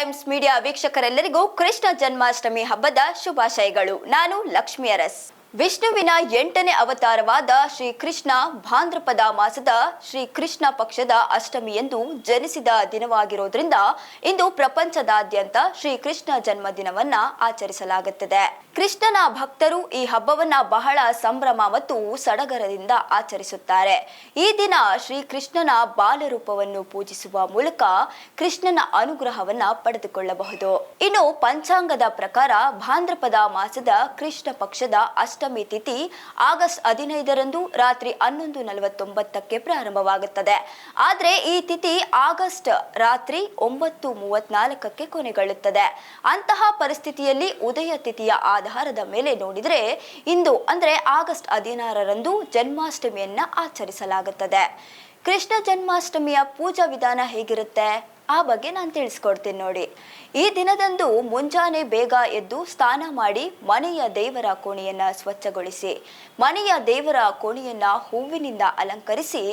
Times Media ವೀಕ್ಷಕರೆಲ್ಲರಿಗೂ ಕೃಷ್ಣ ಜನ್ಮಾಷ್ಟಮಿ ಹಬ್ಬದ ಶುಭಾಶಯಗಳು. ನಾನು ಲಕ್ಷ್ಮಿ ಅರಸ್. ವಿಷ್ಣುವಿನ ಎಂಟನೇ ಅವತಾರವಾದ ಶ್ರೀಕೃಷ್ಣ ಭಾಂದ್ರಪದ ಮಾಸದ ಶ್ರೀ ಕೃಷ್ಣ ಪಕ್ಷದ ಅಷ್ಟಮಿಯಂದು ಜನಿಸಿದ ದಿನವಾಗಿರೋದ್ರಿಂದ ಇಂದು ಪ್ರಪಂಚದಾದ್ಯಂತ ಶ್ರೀಕೃಷ್ಣ ಜನ್ಮದಿನವನ್ನ ಆಚರಿಸಲಾಗುತ್ತದೆ. ಕೃಷ್ಣನ ಭಕ್ತರು ಈ ಹಬ್ಬವನ್ನ ಬಹಳ ಸಂಭ್ರಮ ಮತ್ತು ಸಡಗರದಿಂದ ಆಚರಿಸುತ್ತಾರೆ. ಈ ದಿನ ಶ್ರೀ ಕೃಷ್ಣನ ಬಾಲರೂಪವನ್ನು ಪೂಜಿಸುವ ಮೂಲಕ ಕೃಷ್ಣನ ಅನುಗ್ರಹವನ್ನ ಪಡೆದುಕೊಳ್ಳಬಹುದು. ಇನ್ನು ಪಂಚಾಂಗದ ಪ್ರಕಾರ ಭಾಂದ್ರಪದ ಮಾಸದ ಕೃಷ್ಣ ಪಕ್ಷದ ಅಷ್ಟಮಿ ತಿಥಿ ಆಗಸ್ಟ್ ಹದಿನೈದರಂದು ರಾತ್ರಿ ಹನ್ನೊಂದು ನಲವತ್ತೊಂಬತ್ತಕ್ಕೆ ಪ್ರಾರಂಭವಾಗುತ್ತದೆ. ಆದರೆ ಈ ತಿಥಿ ಆಗಸ್ಟ್ ರಾತ್ರಿ ಒಂಬತ್ತು ಮೂವತ್ನಾಲ್ಕಕ್ಕೆ ಕೊನೆಗೊಳ್ಳುತ್ತದೆ. ಅಂತಹ ಪರಿಸ್ಥಿತಿಯಲ್ಲಿ ಉದಯ ತಿಥಿಯ ಆಧಾರದ ಮೇಲೆ ನೋಡಿದರೆ ಇಂದು ಅಂದ್ರೆ ಆಗಸ್ಟ್ ಹದಿನಾರರಂದು ಜನ್ಮಾಷ್ಟಮಿಯನ್ನ ಆಚರಿಸಲಾಗುತ್ತದೆ. ಕೃಷ್ಣ ಜನ್ಮಾಷ್ಟಮಿಯ ಪೂಜಾ ವಿಧಾನ ಹೇಗಿರುತ್ತೆ? ಆ ಬಗ್ಗೆ ನಾನು ತಿಳಿಸ್ಕೊಡ್ತೀನಿ ನೋಡಿ. ಈ ದಿನದಂದು ಮುಂಜಾನೆ ಬೇಗ ಎದ್ದು ಸ್ನಾನ ಮಾಡಿ ಮನೆಯ ದೇವರ ಕೋಣೆಯನ್ನ ಸ್ವಚ್ಛಗೊಳಿಸಿ, ಮನೆಯ ದೇವರ ಕೋಣೆಯನ್ನ ಹೂವಿನಿಂದ ಅಲಂಕರಿಸಿ,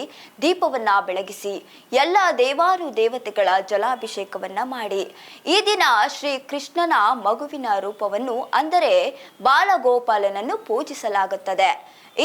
ದೀಪವನ್ನ ಬೆಳಗಿಸಿ, ಎಲ್ಲ ದೇವಾನು ದೇವತೆಗಳ ಜಲಾಭಿಷೇಕವನ್ನ ಮಾಡಿ. ಈ ದಿನ ಶ್ರೀ ಕೃಷ್ಣನ ಮಗುವಿನ ರೂಪವನ್ನು ಅಂದರೆ ಬಾಲಗೋಪಾಲನನ್ನು ಪೂಜಿಸಲಾಗುತ್ತದೆ.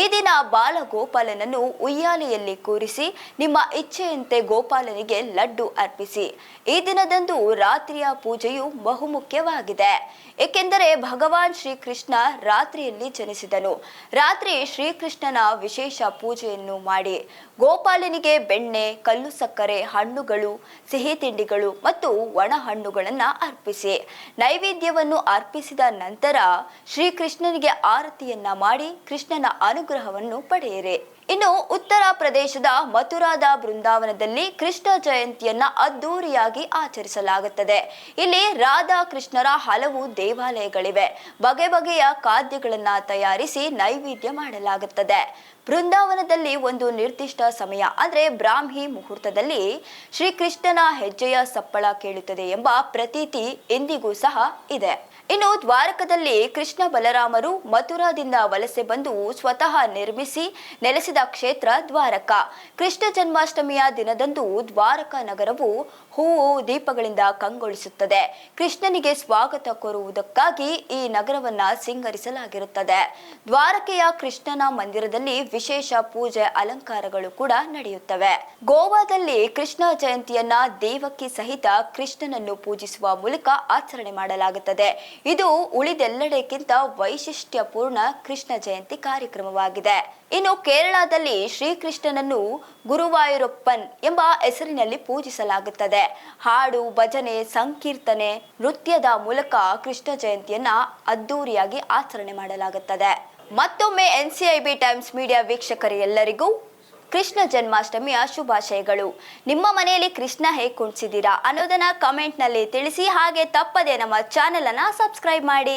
ಈ ದಿನ ಬಾಲಗೋಪಾಲನನ್ನು ಉಯ್ಯಾಲೆಯಲ್ಲಿ ಕೂರಿಸಿ, ನಿಮ್ಮ ಇಚ್ಛೆಯಂತೆ ಗೋಪಾಲನಿಗೆ ಲಡ್ಡು ಅರ್ಪಿಸಿ ಈ ದಿನದಂದು ರಾತ್ರಿಯ ಪೂಜೆಯು ಬಹುಮುಖ್ಯವಾಗಿದೆ. ಏಕೆಂದರೆ ಭಗವಾನ್ ಶ್ರೀಕೃಷ್ಣ ರಾತ್ರಿಯಲ್ಲಿ ಜನಿಸಿದನು. ರಾತ್ರಿ ಶ್ರೀಕೃಷ್ಣನ ವಿಶೇಷ ಪೂಜೆಯನ್ನು ಮಾಡಿ ಗೋಪಾಲನಿಗೆ ಬೆಣ್ಣೆ, ಕಲ್ಲು ಸಕ್ಕರೆ, ಹಣ್ಣುಗಳು, ಸಿಹಿ ತಿಂಡಿಗಳು ಮತ್ತು ಒಣ ಹಣ್ಣುಗಳನ್ನು ಅರ್ಪಿಸಿ. ನೈವೇದ್ಯವನ್ನು ಅರ್ಪಿಸಿದ ನಂತರ ಶ್ರೀಕೃಷ್ಣನಿಗೆ ಆರತಿಯನ್ನ ಮಾಡಿ ಕೃಷ್ಣನ ಅನುಗ್ರಹವನ್ನು ಪಡೆಯಿರಿ. ಇನ್ನು ಉತ್ತರ ಪ್ರದೇಶದ ಮಥುರಾದ ಬೃಂದಾವನದಲ್ಲಿ ಕೃಷ್ಣ ಜಯಂತಿಯನ್ನ ಅದ್ದೂರಿಯಾಗಿ ಆಚರಿಸಲಾಗುತ್ತದೆ. ಇಲ್ಲಿ ರಾಧಾ ಕೃಷ್ಣರ ಹಲವು ದೇವಾಲಯಗಳಿವೆ. ಬಗೆ ಬಗೆಯ ಖಾದ್ಯಗಳನ್ನ ತಯಾರಿಸಿ ನೈವೇದ್ಯ ಮಾಡಲಾಗುತ್ತದೆ. ಬೃಂದಾವನದಲ್ಲಿ ಒಂದು ನಿರ್ದಿಷ್ಟ ಸಮಯ, ಅಂದ್ರೆ ಬ್ರಾಹ್ಮಿ ಮುಹೂರ್ತದಲ್ಲಿ ಶ್ರೀಕೃಷ್ಣನ ಹೆಜ್ಜೆಯ ಸಪ್ಪಳ ಕೇಳುತ್ತದೆ ಎಂಬ ಪ್ರತೀತಿ ಇಂದಿಗೂ ಸಹ ಇದೆ. ಇನ್ನು ದ್ವಾರಕದಲ್ಲಿ ಕೃಷ್ಣ ಬಲರಾಮರು ಮಥುರಾದಿಂದ ವಲಸೆ ಬಂದು ಸ್ವತಃ ನಿರ್ಮಿಸಿ ನೆಲೆಸಿದ ಕ್ಷೇತ್ರ ದ್ವಾರಕ. ಕೃಷ್ಣ ಜನ್ಮಾಷ್ಟಮಿಯ ದಿನದಂದು ದ್ವಾರಕ ನಗರವು ಹೂವು ದೀಪಗಳಿಂದ ಕಂಗೊಳಿಸುತ್ತದೆ. ಕೃಷ್ಣನಿಗೆ ಸ್ವಾಗತ ಕೋರುವುದಕ್ಕಾಗಿ ಈ ನಗರವನ್ನ ಸಿಂಗರಿಸಲಾಗಿರುತ್ತದೆ. ದ್ವಾರಕೆಯ ಕೃಷ್ಣನ ಮಂದಿರದಲ್ಲಿ ವಿಶೇಷ ಪೂಜೆ ಅಲಂಕಾರಗಳು ಕೂಡ ನಡೆಯುತ್ತವೆ. ಗೋವಾದಲ್ಲಿ ಕೃಷ್ಣ ಜಯಂತಿಯನ್ನ ದೇವಕ್ಕೆ ಸಹಿತ ಕೃಷ್ಣನನ್ನು ಪೂಜಿಸುವ ಮೂಲಕ ಆಚರಣೆ ಮಾಡಲಾಗುತ್ತದೆ. ಇದು ಉಳಿದೆಲ್ಲೆಡೆಗಿಂತ ವೈಶಿಷ್ಟ್ಯಪೂರ್ಣ ಕೃಷ್ಣ ಜಯಂತಿ ಕಾರ್ಯಕ್ರಮವಾಗಿದೆ. ಇನ್ನು ಕೇರಳದಲ್ಲಿ ಶ್ರೀಕೃಷ್ಣನನ್ನು ಗುರುವಾಯೂರಪ್ಪನ್ ಎಂಬ ಹೆಸರಿನಲ್ಲಿ ಪೂಜಿಸಲಾಗುತ್ತದೆ. ಹಾಡು, ಭಜನೆ, ಸಂಕೀರ್ತನೆ, ನೃತ್ಯದ ಮೂಲಕ ಕೃಷ್ಣ ಜಯಂತಿಯನ್ನ ಅದ್ದೂರಿಯಾಗಿ ಆಚರಣೆ ಮಾಡಲಾಗುತ್ತದೆ. ಮತ್ತೊಮ್ಮೆ ಎನ್ಸಿಐಬಿ ಟೈಮ್ಸ್ ಮೀಡಿಯಾ ವೀಕ್ಷಕರು ಎಲ್ಲರಿಗೂ ಕೃಷ್ಣ ಜನ್ಮಾಷ್ಟಮಿಯ ಶುಭಾಶಯಗಳು. ನಿಮ್ಮ ಮನೆಯಲ್ಲಿ ಕೃಷ್ಣ ಹೇಗೆ ಕುಣಿಸಿದ್ದೀರಾ ಅನ್ನೋದನ್ನ ಕಮೆಂಟ್ನಲ್ಲಿ ತಿಳಿಸಿ, ಹಾಗೆ ತಪ್ಪದೆ ನಮ್ಮ ಚಾನೆಲ್ ಅನ್ನ ಸಬ್ಸ್ಕ್ರೈಬ್ ಮಾಡಿ.